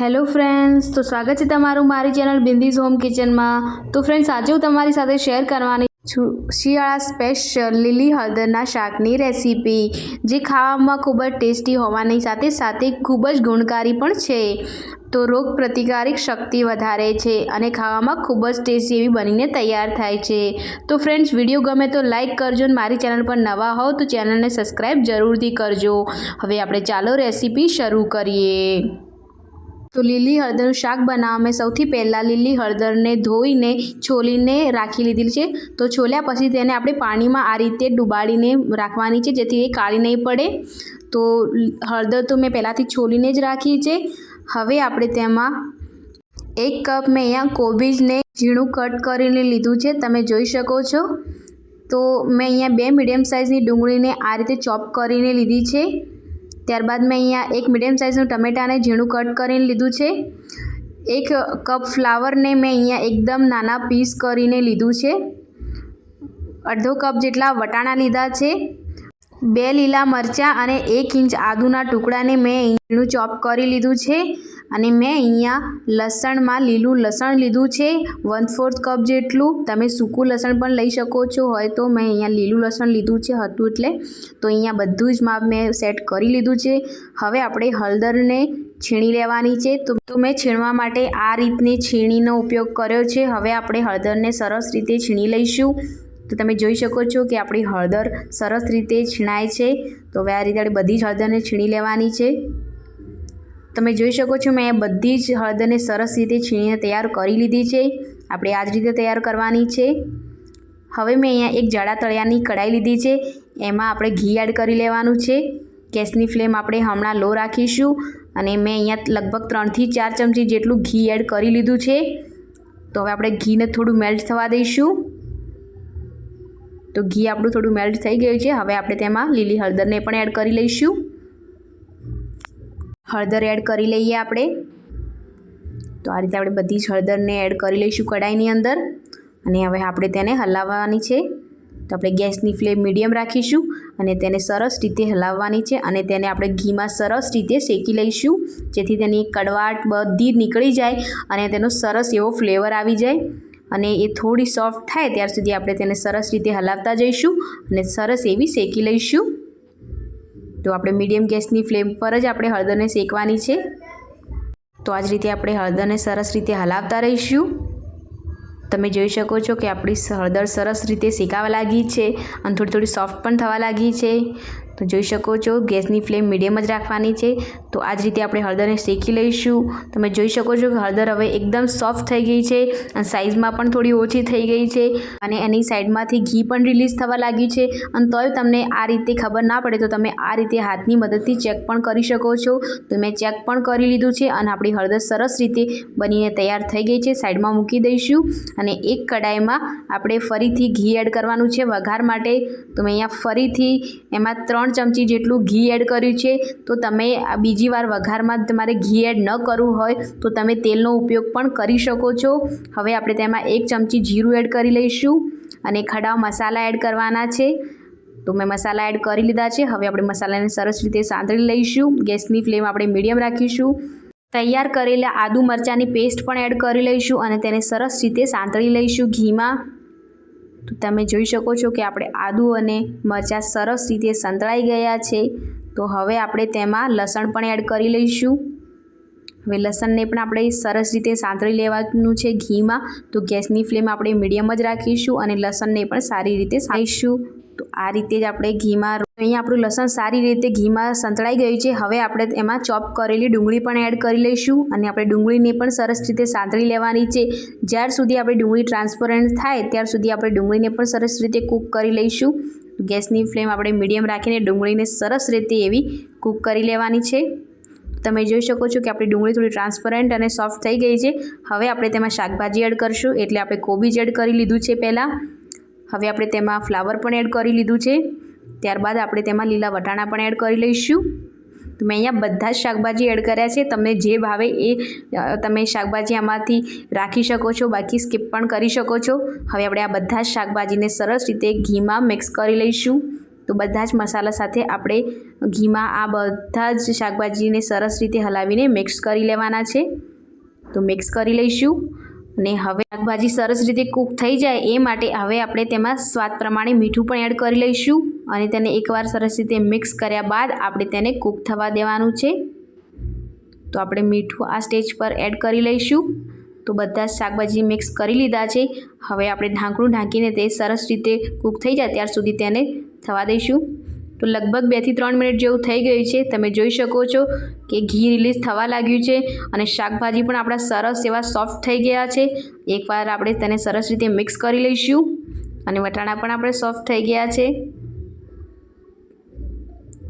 Hello friends, તો સ્વાગત છે તમારું મારી ચેનલ બિંદીઝ હોમ કિચનમાં. તો ફ્રેન્ડ્સ, આજે હું તમારી સાથે શેર કરવાની છું શિયાળા સ્પેશિયલ લીલી હળદરના શાકની રેસીપી, જે ખાવામાં ખૂબ જ ટેસ્ટી હોવાની સાથે સાથે ખૂબ જ ગુણકારી પણ છે. તો રોગ પ્રતિકારિક શક્તિ વધારે છે અને ખાવામાં ખૂબ જ ટેસ્ટી એવી બનીને તૈયાર થાય છે. તો ફ્રેન્ડ્સ, વીડિયો ગમે તો લાઇક કરજો અને મારી ચેનલ પર નવા હોવ તો ચેનલને સબસ્ક્રાઈબ જરૂરથી કરજો. હવે આપણે ચાલો રેસીપી શરૂ કરીએ. તો લીલી હળદરનું શાક બનાવવા મેં સૌથી પહેલાં લીલી હળદરને ધોઈને છોલીને રાખી લીધી છે. તો છોલ્યા પછી તેને આપણે પાણીમાં આ રીતે ડુબાડીને રાખવાની છે, જેથી એ કાળી નહીં પડે. તો હળદર તો મેં પહેલાંથી છોલીને જ રાખી છે. હવે આપણે તેમાં એક કપ મેં અહીંયા કોબીજને ઝીણું કટ કરીને લીધું છે. તમે જોઈ શકો છો. તો મેં અહીંયા બે મીડિયમ સાઇઝની ડુંગળીને આ રીતે ચોપ કરીને લીધી છે. ત્યારબાદ મેં અહીંયા એક મીડિયમ સાઇઝનું ટમેટાને ઝીણું કટ કરીને લીધું છે. એક કપ ફ્લાવરને મેં અહીંયા એકદમ નાના પીસ કરીને લીધું છે. અડધો કપ જેટલા વટાણા લીધા છે. બે લીલા મરચાં અને એક ઇંચ આદુના ટુકડાને મેં ઝીણું ચોપ કરી લીધું છે. અને મેં અહીંયા લસણમાં લીલું લસણ લીધું છે. વન ફોર્થ કપ જેટલું. તમે સૂકું લસણ પણ લઈ શકો છો. હોય તો મેં અહીંયા લીલું લસણ લીધું છે, હતું એટલે. તો અહીંયા બધું જ માપ મેં સેટ કરી લીધું છે. હવે આપણે હળદરને છીણી લેવાની છે. તો મેં છીણવા માટે આ રીતની છીણીનો ઉપયોગ કર્યો છે. હવે આપણે હળદરને સરસ રીતે છીણી લઈશું. તો તમે જોઈ શકો છો કે આપણી હળદર સરસ રીતે છીણાય છે. તો હવે આ રીતે બધી જ હળદરને છીણી લેવાની છે. તમે જોઈ શકો છો, મેં બધી જ હળદરને સરસ રીતે છીણીને તૈયાર કરી લીધી છે. આપણે આ જ રીતે તૈયાર કરવાની છે. હવે મેં અહીંયા એક જાડા તળિયાની કઢાઈ લીધી છે. એમાં આપણે ઘી એડ કરી લેવાનું છે. ગેસની ફ્લેમ આપણે હમણાં લો રાખીશું અને મેં અહીંયા લગભગ ત્રણથી ચાર ચમચી જેટલું ઘી એડ કરી લીધું છે. તો હવે આપણે ઘીને થોડું મેલ્ટ થવા દઈશું. તો ઘી આપણું થોડું મેલ્ટ થઈ ગયું છે. હવે આપણે તેમાં લીલી હળદરને પણ એડ કરી લઈશું. હળદર એડ કરી લઈએ આપણે. તો આ રીતે આપણે બધી જ હળદરને એડ કરી લઈશું કઢાઈની અંદર. અને હવે આપણે તેને હલાવવાની છે. તો આપણે ગેસની ફ્લેમ મીડિયમ રાખીશું અને તેને સરસ રીતે હલાવવાની છે અને તેને આપણે ઘીમાં સરસ રીતે શેકી લઈશું. જેથી તેની કડવાટ બધી નીકળી જાય અને તેનો સરસ એવો ફ્લેવર આવી જાય. અને એ થોડી સોફ્ટ થાય ત્યાર સુધી આપણે તેને સરસ રીતે હલાવતા જઈશું અને સરસ એવી શેકી લઈશું. તો આપણે મીડિયમ ગેસની ફ્લેમ પર જ આપણે હળદરને શેકવાની છે. તો આ જ રીતે આપણે હળદરને સરસ રીતે હલાવતા રહીશું. તમે જોઈ શકો છો કે આપણી હળદર સરસ રીતે શેકાવા લાગી છે અને થોડી થોડી સોફ્ટ પણ થવા લાગી છે. તો જોઈ શકો છો, ગેસની ફ્લેમ મીડિયમ જ રાખવાની છે. તો આ જ રીતે આપણે હળદરને શેકી લઈશું. તમે જોઈ શકો છો કે હળદર હવે એકદમ સોફ્ટ થઈ ગઈ છે અને સાઇઝમાં પણ થોડી ઓછી થઈ ગઈ છે અને એની સાઈડમાંથી ઘી પણ રિલીઝ થવા લાગ્યું છે. અને તોય તમને આ રીતે ખબર ના પડે તો તમે આ રીતે હાથની મદદથી ચેક પણ કરી શકો છો. તો મેં ચેક પણ કરી લીધું છે અને આપણી હળદર સરસ રીતે બનીને તૈયાર થઈ ગઈ છે. સાઈડમાં મૂકી દઈશું અને એક કડાઈમાં આપણે ફરીથી ઘી એડ કરવાનું છે વઘાર માટે. તો મેં અહીંયા ફરીથી એમાં ત્રણ ચમચી જેટલું ઘી એડ કર્યું છે. તો તમે બીજી વાર વઘારમાં તમારે ઘી એડ ન કરવું હોય તો તમે તેલનો ઉપયોગ પણ કરી શકો છો. હવે આપણે તેમાં એક ચમચી જીરું એડ કરી લઈશું અને ખડા મસાલા એડ કરવાના છે. તો મેં મસાલા એડ કરી લીધા છે. હવે આપણે મસાલાને સરસ રીતે સાંતળી લઈશું. ગેસની ફ્લેમ આપણે મીડિયમ રાખીશું. તૈયાર કરેલા આદુ મરચાંની પેસ્ટ પણ એડ કરી લઈશું અને તેને સરસ રીતે સાંતળી લઈશું ઘીમાં. તો તમે જોઈ શકો છો કે આપણે આદુ અને મરચાં સરસ રીતે સંતળાઈ ગયા છે. તો હવે આપણે તેમાં લસણ પણ એડ કરી લઈશું. હવે લસણને પણ આપણે સરસ રીતે સાંતળી લેવાનું છે ઘીમાં. તો ગેસની ફ્લેમ આપણે મીડિયમ જ રાખીશું અને લસણને પણ સારી રીતે સાઈશું તો આ રીતે જ આપણે ઘીમાં અહીંયા આપણું લસણ સારી રીતે ઘીમાં સંતળાઈ ગયું છે. હવે આપણે એમાં ચોપ કરેલી ડુંગળી પણ એડ કરી લઈશું અને આપણે ડુંગળીને પણ સરસ રીતે સાંતળી લેવાની છે. જ્યાર સુધી આપણે ડુંગળી ટ્રાન્સપરન્ટ થાય, ત્યાર સુધી આપણે ડુંગળીને પણ સરસ રીતે કૂક કરી લઈશું. ગેસની ફ્લેમ આપણે મીડિયમ રાખીને ડુંગળીને સરસ રીતે એવી કૂક કરી લેવાની છે. તમે જોઈ શકો છો કે આપણી ડુંગળી થોડી ટ્રાન્સપરન્ટ અને સોફ્ટ થઈ ગઈ છે. હવે આપણે તેમાં શાકભાજી એડ કરશું, એટલે આપણે કોબીજ એડ કરી લીધું છે પહેલાં. હવે આપણે તેમાં ફ્લાવર પણ એડ કરી લીધું છે. ત્યારબાદ આપણે તેમાં લીલા વટાણા પણ એડ કરી લઈશું. તો મેં અહીંયા બધા જ શાકભાજી એડ કર્યા છે. તમને જે ભાવે એ તમે શાકભાજી આમાંથી રાખી શકો છો, બાકી સ્કીપ પણ કરી શકો છો. હવે આપણે આ બધા જ શાકભાજીને સરસ રીતે ઘીમાં મિક્સ કરી લઈશું. તો બધા જ મસાલા સાથે આપણે ઘીમાં આ બધા જ શાકભાજીને સરસ રીતે હલાવીને મિક્સ કરી લેવાના છે. તો મિક્સ કરી લઈશું. અને હવે શાકભાજી સરસ રીતે કૂક થઈ જાય એ માટે હવે આપણે તેમાં સ્વાદ પ્રમાણે મીઠું પણ એડ કરી લઈશું અને તેને એકવાર સરસ રીતે મિક્સ કર્યા બાદ આપણે તેને કૂક થવા દેવાનું છે. તો આપણે મીઠું આ સ્ટેજ પર એડ કરી લઈશું. તો બધા શાકભાજી મિક્સ કરી લીધા છે. હવે આપણે ઢાંકણું ઢાંકીને તે સરસ રીતે કૂક થઈ જાય ત્યાર સુધી તેને થવા દઈશું. તો લગભગ બેથી ત્રણ મિનિટ જેવું થઈ ગયું છે. તમે જોઈ શકો છો કે ઘી રિલીઝ થવા લાગ્યું છે અને શાકભાજી પણ આપણા સરસ એવા સોફ્ટ થઈ ગયા છે. એકવાર આપણે તેને સરસ રીતે મિક્સ કરી લઈશું અને વટાણા પણ આપણે સોફ્ટ થઈ ગયા છે.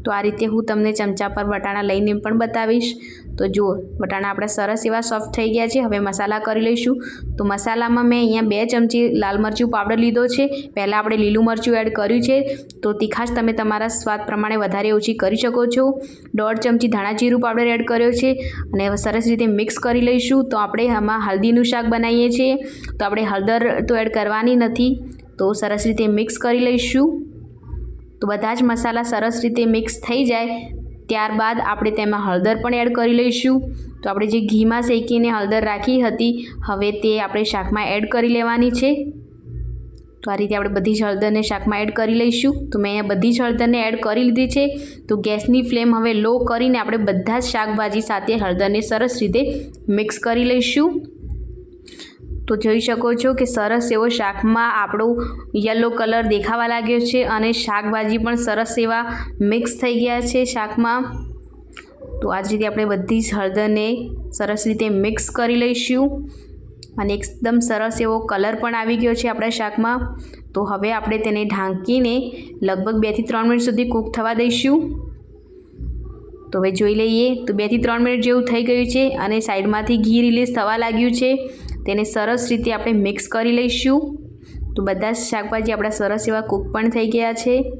તો આ રીતે હું તમને ચમચા પર વટાણા લઈને પણ બતાવીશ. તો જુઓ વટાણા આપણા સરસ એવા સોફ્ટ થઈ ગયા છે. હવે મસાલા કરી લઈશું. તો મસાલામાં મેં અહીંયા બે ચમચી લાલ મરચું પાવડર લીધો છે. પહેલાં આપણે લીલું મરચું એડ કર્યું છે. તો તીખાશ તમે તમારા સ્વાદ પ્રમાણે વધારે ઓછી કરી શકો છો. દોઢ ચમચી ધાણા જીરું પાવડર એડ કર્યો છે. અને સરસ રીતે મિક્સ કરી લઈશું. તો આપણે આમાં હલ્દીનું શાક બનાવીએ છીએ. તો આપણે હળદર તો એડ કરવાની નથી. તો સરસ રીતે મિક્સ કરી લઈશું. તો બધા જ મસાલા સરસ રીતે મિક્સ થઈ જાય. ત્યારબાદ આપણે તેમાં હળદર પણ એડ કરી લઈશું. તો આપણે જે ઘીમાં શેકીને હળદર રાખી હતી, હવે તે આપણે શાકમાં એડ કરી લેવાની છે. તો આ રીતે આપણે બધી જ હળદરને શાકમાં એડ કરી લઈશું. તો મેં અહીંયા બધી જ હળદરને એડ કરી લીધી છે. તો ગેસની ફ્લેમ હવે લો કરીને આપણે બધા જ શાકભાજી સાથે હળદરને સરસ રીતે મિક્સ કરી લઈશું. તો જોઈ શકો છો કે સરસ એવો શાકમાં આપણો યલો કલર દેખાવા લાગ્યો છે અને શાકભાજી પણ સરસ એવા મિક્સ થઈ ગયા છે શાકમાં. તો આ જ રીતે આપણે બધી જ હળદરને સરસ રીતે મિક્સ કરી લઈશું અને એકદમ સરસ એવો કલર પણ આવી ગયો છે આપણા શાકમાં. તો હવે આપણે તેને ઢાંકીને લગભગ બેથી ત્રણ મિનિટ સુધી કૂક થવા દઈશું. તો હવે જોઈ લઈએ તો બેથી ત્રણ મિનિટ જેવું થઈ ગયું છે અને સાઈડમાંથી ઘી રિલીઝ થવા લાગ્યું છે. તેને સરસ રીતે આપણે મિક્સ કરી લઈશું. તો બધા જ શાકભાજી આપણા સરસ એવા કૂક પણ થઈ ગયા છે.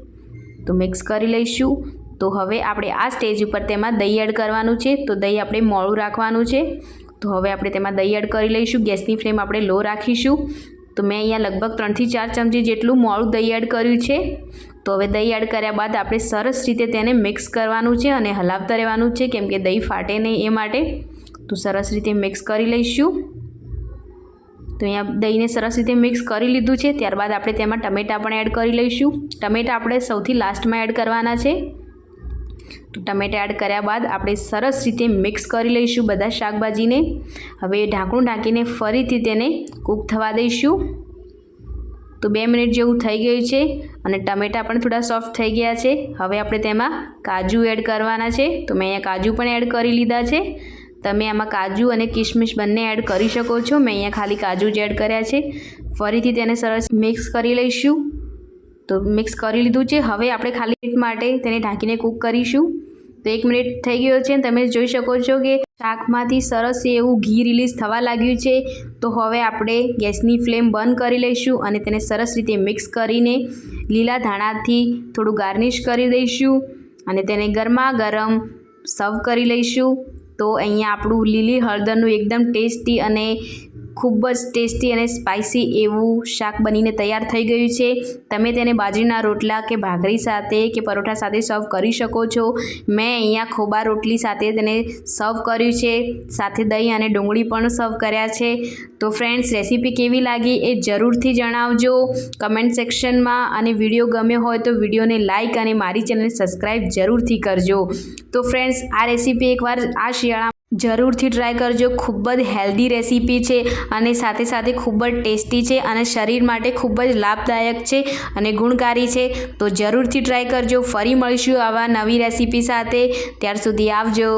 તો મિક્સ કરી લઈશું. તો હવે આપણે આ સ્ટેજ ઉપર તેમાં દહીં એડ કરવાનું છે. તો દહીં આપણે મોળું રાખવાનું છે. તો હવે આપણે તેમાં દહીં એડ કરી લઈશું. ગેસની ફ્લેમ આપણે લો રાખીશું. તો મેં અહીંયા લગભગ ત્રણથી ચાર ચમચી જેટલું મોળું દહીં એડ કર્યું છે. તો હવે દહીં એડ કર્યા બાદ આપણે સરસ રીતે તેને મિક્સ કરવાનું છે અને હલાવતા રહેવાનું છે, કેમ કે દહીં ફાટે નહીં એ માટે. તો સરસ રીતે મિક્સ કરી લઈશું. તો અહીંયા દહીંને સરસ રીતે મિક્સ કરી લીધું છે. ત્યારબાદ આપણે તેમાં ટમેટાં પણ એડ કરી લઈશું. ટમેટાં આપણે સૌથી લાસ્ટમાં એડ કરવાના છે. તો ટમેટા એડ કર્યા બાદ આપણે સરસ રીતે મિક્સ કરી લઈશું બધા શાકભાજીને. હવે ઢાંકણું ઢાંકીને ફરીથી તેને કૂક થવા દઈશું. તો બે મિનિટ જેવું થઈ ગયું છે અને ટમેટાં પણ થોડા સોફ્ટ થઈ ગયા છે. હવે આપણે તેમાં કાજુ એડ કરવાના છે. તો મેં અહીંયા કાજુ પણ એડ કરી લીધા છે. તમે આમાં કાજુ અને કિશમિશ બંને એડ કરી શકો છો. મેં અહીંયા ખાલી કાજુ જ એડ કર્યા છે. ફરીથી તેને સરસ મિક્સ કરી લઈશું. તો મિક્સ કરી લીધું છે. હવે આપણે ખાલી માટે તેને ઢાંકીને કૂક કરીશું. તો એક મિનિટ થઈ ગયો છે તમે જોઈ શકો છો કે શાકમાંથી સરસ એવું ઘી રિલીઝ થવા લાગ્યું છે. તો હવે આપણે ગેસની ફ્લેમ બંધ કરી લઈશું અને તેને સરસ રીતે મિક્સ કરીને લીલા ધાણાથી થોડું ગાર્નિશ કરી દઈશું. અને તેને ગરમા ગરમ સર્વ કરી લઈશું. તો અહીંયા આપણું લીલી હળદરનું એકદમ ટેસ્ટી અને ખૂબ જ ટેસ્ટી અને સ્પાઇસી એવું શાક બનીને તૈયાર થઈ ગયું છે. તમે તેને બાજરીના રોટલા કે ભાખરી સાથે કે પરોઠા સાથે સર્વ કરી શકો છો. મેં અહીંયા ખોબા રોટલી સાથે તેને સર્વ કર્યું છે. સાથે દહીં અને ડુંગળી પણ સર્વ કર્યા છે. તો ફ્રેન્ડ્સ રેસીપી કેવી લાગી એ જરૂરથી જણાવજો. કમેન્ટ સેક્શનમાં અને વીડિયો ગમ્યો હોય તો વિડીયોને લાઇક અને મારી ચેનલ સબસ્ક્રાઈબ જરૂરથી કરજો. તો ફ્રેન્ડ્સ આ રેસીપી એકવાર આ શિયાળા જરૂરથી ટ્રાય કરજો. ખૂબ જ હેલ્ધી રેસીપી છે અને સાથે સાથે ખૂબ જ ટેસ્ટી છે અને શરીર માટે ખૂબ જ લાભદાયક છે અને ગુણકારી છે. તો જરૂરથી ટ્રાય કરજો. ફરી મળીશું આવા નવી રેસીપી સાથે. ત્યાર સુધી આવજો.